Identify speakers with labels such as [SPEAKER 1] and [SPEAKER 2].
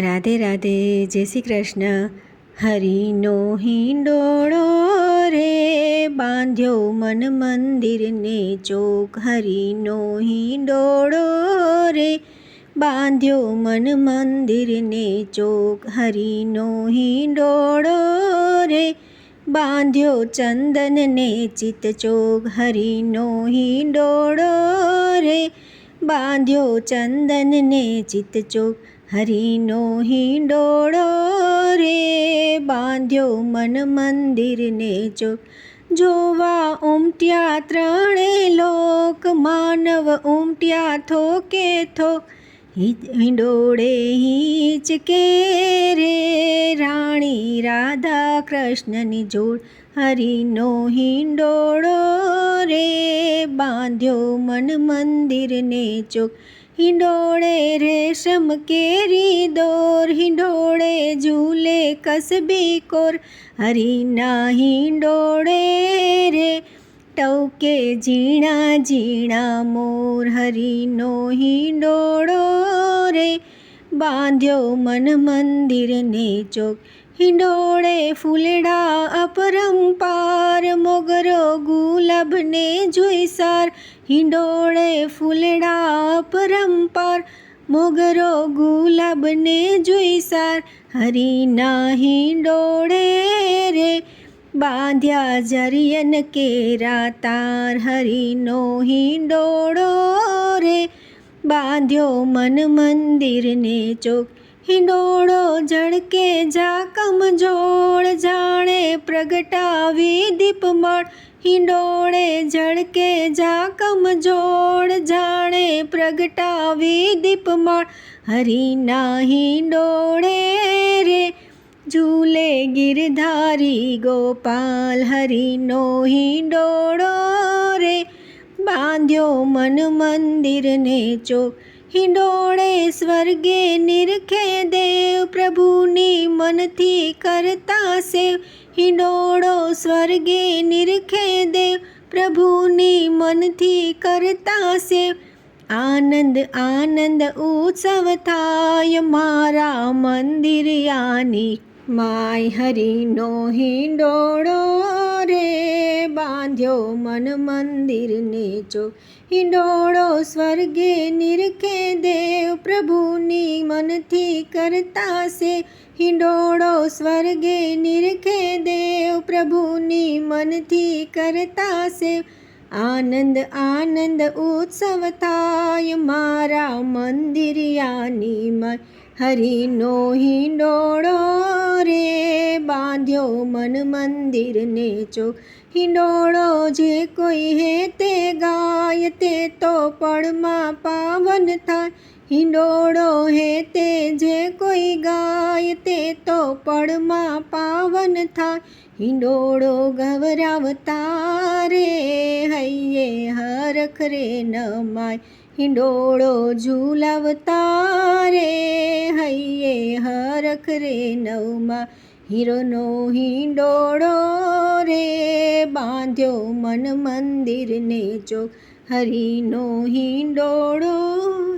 [SPEAKER 1] રાધે રાધે, જય શ્રી કૃષ્ણ. હરિનો હિંડોળો રે, બાંધ્યો મન મંદિરને ચોક. હરિનો હિંડોળો રે, બાંધ્યો મન મંદિરને ચોક. હરિનો હિંડોળો રે, બાંધ્યો ચંદનને ચિત્ત ચોક. હરિનો હિંડોળો રે, બાંધ્યો ચંદનને ચિત્ત ચોક. હરિનો હિંડોળો રે, બાંધ્યો મન મંદિરને ચોક જોવા ઉમટ્યા ત્રણે લોક, માનવ ઉમટ્યા થોકે થોક. હિંડોળે હિંચકે રે, રાણી રાધા કૃષ્ણની જોડ. હરિનો હિંડોળો રે, બાંધ્યો મન મંદિરને ચોક હિંડોળે રેશમ કેરી દોર, હિંડોળે ઝૂલે કસબી કોર. હરીના હિંડોળે રે ટવકે ઝીણા ઝીણા મોર. હરીનો હિંડોળો રે બાંધ્યો મન મંદિરને ચોક. હિંડોળે ફૂલડા અપરંપાર, મોગરો ગુલાબને જોઈ સાર. હિંડોળે ફૂલડા અપરંપાર, મોગરો ગુલાબને જોઈ સાર. હરિના હિંડોળે રે બાંધ્યા જરિયન કેરા તાર. હરિનો હિંડોળો રે બાંધ્યો મન મંદિરને ચોક. હિંડોળો ઝળકે જાકમ જોડ જાણે પ્રગટાવી દીપમળ. હિંડોળે ઝળકે જાકમ જોડ જાણે પ્રગટાવી દીપમળ. હરિના હિંડોળે રે ઝૂલે ગિરધારી ગોપાલ. હરિનો હિંડોળો રે બાંધ્યો મન મંદિરને ચોક. હિંડોળે સ્વર્ગે નિરખે દેવ પ્રભુની મનથી કરતા સેવ. હિંડોળો સ્વર્ગે નિરખે દેવ પ્રભુની મનથી કરતા સેવ. આનંદ આનંદ ઉત્સવ થાય મારા મંદિર યાની માય હરિનો હિંડોળો રે, બાંધ્યો મન મંદિરને ચો હિંડોળો સ્વર્ગે નિરખે દેવ, પ્રભુની મનથી કરતા સે હિંડોળો સ્વર્ગે નિરખે દેવ, પ્રભુની મનથી કરતા સે આનંદ આનંદ ઉત્સવ થાય, મારા મંદિરિયાની મન હરિનો હિંડોળો રે, બાંધ્યો મન મંદિરને ચોક હિંડોળો જે કોઈ હે તે ગાય તે તો પળમાં પાવન થાય. હિંડોળો હે તે જે કોઈ ગાય તે તો પળમાં પાવન થાય. હિંડોળો ગવરાવતા રે, હૈયે હરખ રે નમાય હિંડોળો ઝૂલાવતા રે હૈયે હરખ રે નવમાં. હીરોનો હિંડોળો રે બાંધ્યો મન મંદિરને ચોક. હરિનો હિંડોળો